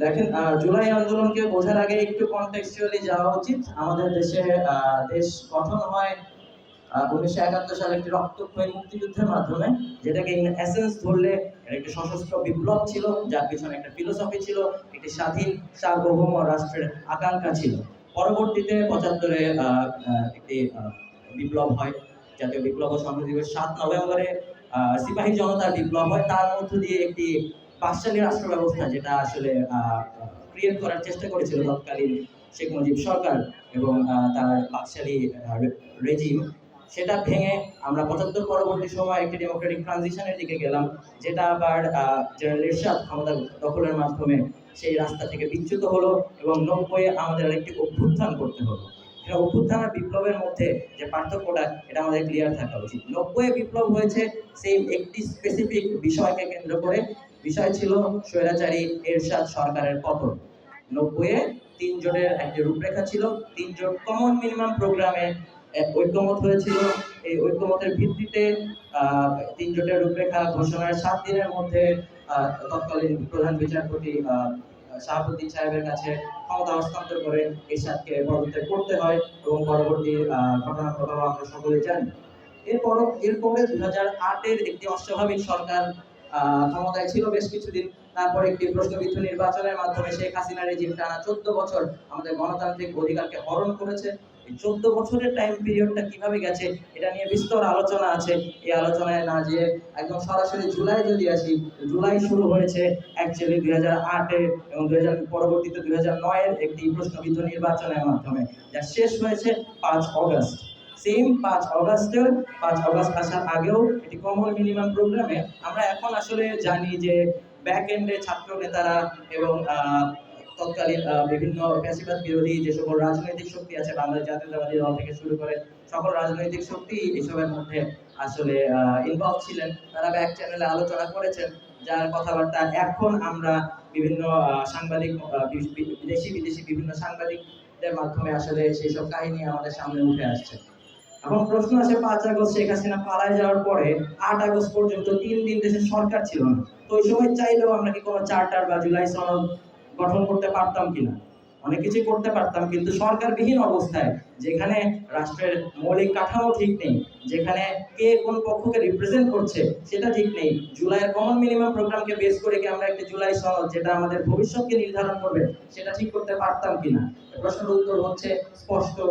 দেখেন জুলাই আন্দোলনকে বোঝার আগে একটু কনটেক্সচুয়ালি যাওয়া উচিত। আমাদের দেশে দেশ গঠন হয় উনিশশো একাত্তর সালে একটি রক্তক্ষয়ী মুক্তিযুদ্ধের মাধ্যমে, যেটাকে ইন এসেন্স ধরলে একটি সশস্ত্র বিপ্লব ছিল, যার পিছনে একটা ফিলোসফি ছিল, একটি স্বাধীন সার্বভৌম রাষ্ট্রের আকাঙ্ক্ষা ছিল। পরবর্তীতে পঁচাত্তরে একটি বিপ্লব হয়, জাতীয় বিপ্লব ও দিবস সাত নভেম্বরে সিপাহী জনতার বিপ্লব হয়। তার মধ্য দিয়ে একটি পাঁচশালী রাষ্ট্র ব্যবস্থা যেটা আসলে ক্রিয়েট করার চেষ্টা করেছিল তৎকালীন শেখ মুজিব সরকার এবং তার পাকশালী রেজিম সেটা ভেঙে আমরা পঁচাত্তর পরবর্তী সময় একটি ডেমোক্রেটিক ট্রানজিশনের দিকে গেলাম, যেটা আবার জেনারেল ইরশাদ ক্ষমতা দখলের মাধ্যমে সেই রাস্তা থেকে বিচ্যুত হলো এবং নব্বই আমাদের একটি অভ্যুত্থান করতে হলো। এটা অভ্যুত্থান আর বিপ্লবের মধ্যে যে পার্থক্যটা, এটা আমাদের ক্লিয়ার থাকা উচিত। নব্বই বিপ্লব হয়েছে সেই একটি স্পেসিফিক বিষয়কে কেন্দ্র করে বিষয় ছিল স্বৈরাচারী এরশাদ সরকারের পতন। নব্বইয়ে তিন জোটের একটি রূপরেখা ছিল। তিন জোট কমন মিনিমাম প্রোগ্রামে ঐক্যমত হয়েছিল। এই ঐক্যমতের ভিত্তিতে আহ, তিন জোটের রূপরেখা ঘোষণার সাত দিনের মধ্যে তৎকালীন প্রধান বিচারপতি শাহাবুদ্দিন সাহেবের কাছে ক্ষমতা হস্তান্তর করে এরশাদকে পদত্যাগ করতে হয় এবং পরবর্তী ঘটনা প্রবাহ আমরা সকলে জানি। এরপর এরপরে দুই হাজার আটের একটি অস্বাভাবিক সরকার ক্ষমতায় ছিল বেশ কিছুদিন। তারপর একটি প্রশ্নবিদ্ধ নির্বাচনের মাধ্যমে শেখ হাসিনা রেজিম টানা চোদ্দ বছর আমাদের গণতান্ত্রিক অধিকারকে হরণ করেছে। এই চোদ্দ বছরের টাইম পিরিয়ডটা কীভাবে গেছে, এটা নিয়ে বিস্তর আলোচনা আছে। এই আলোচনায় না যে একদম সরাসরি জুলাই যদি আসি জুলাই শুরু হয়েছে অ্যাকচুয়ালি দুই হাজার আটে এবং দুই হাজার পরবর্তীতে দুই হাজার নয়ের একটি প্রশ্নবিদ্ধ নির্বাচনের মাধ্যমে। যা শেষ হয়েছে পাঁচ অগস্ট। সেম পাঁচ অগস্টের পাঁচ অগস্ট আসার আগেও একটি কমন মিনিমাম প্রোগ্রামে আমরা এখন আসলে জানি যে ব্যাক এন্ডে ছাত্র নেতারা এবং তৎকালীন বিভিন্ন ফ্যাসিবাদ বিরোধী যে সকল রাজনৈতিক শক্তি আছে, বাংলাদেশ জাতীয়তাবাদী দল থেকে শুরু করে সকল রাজনৈতিক শক্তি এসবের মধ্যে আসলে ইনভলভ ছিলেন। তারা ব্যাক চ্যানেলে আলোচনা করেছেন, যার কথাবার্তা এখন আমরা বিভিন্ন সাংবাদিক বিদেশি বিদেশি বিভিন্ন সাংবাদিকদের মাধ্যমে আসলে সেই সব কাহিনী আমাদের সামনে উঠে আসছে। এখন প্রশ্ন আছে পাঁচ আগস্ট শেখ হাসিনা পালায় যাওয়ার পরে আট আগস্ট পর্যন্ত তিন দিন দেশের সরকার ছিল না। তো ওই সময় চাইলেও আমরা কি কোনো চার্টার বা জুলাই সনদ গঠন করতে পারতাম কিনা? অনেক কিছুই করতে পারতাম, কিন্তু সরকারবিহীন অবস্থায়, যেখানে রাষ্ট্রের মৌলিক কাঠামো ঠিক নেই, যেখানে কে কোন পক্ষকে রিপ্রেজেন্ট করছে সেটা ঠিক নেই, জুলাইয়ের কমন মিনিমাম প্রোগ্রামকে বেস করে কি আমরা একটা জুলাই সনদ, যেটা আমাদের ভবিষ্যৎকে নির্ধারণ করবে, সেটা ঠিক করতে পারতাম কিনা? প্রশ্নের উত্তর হচ্ছে স্পষ্ট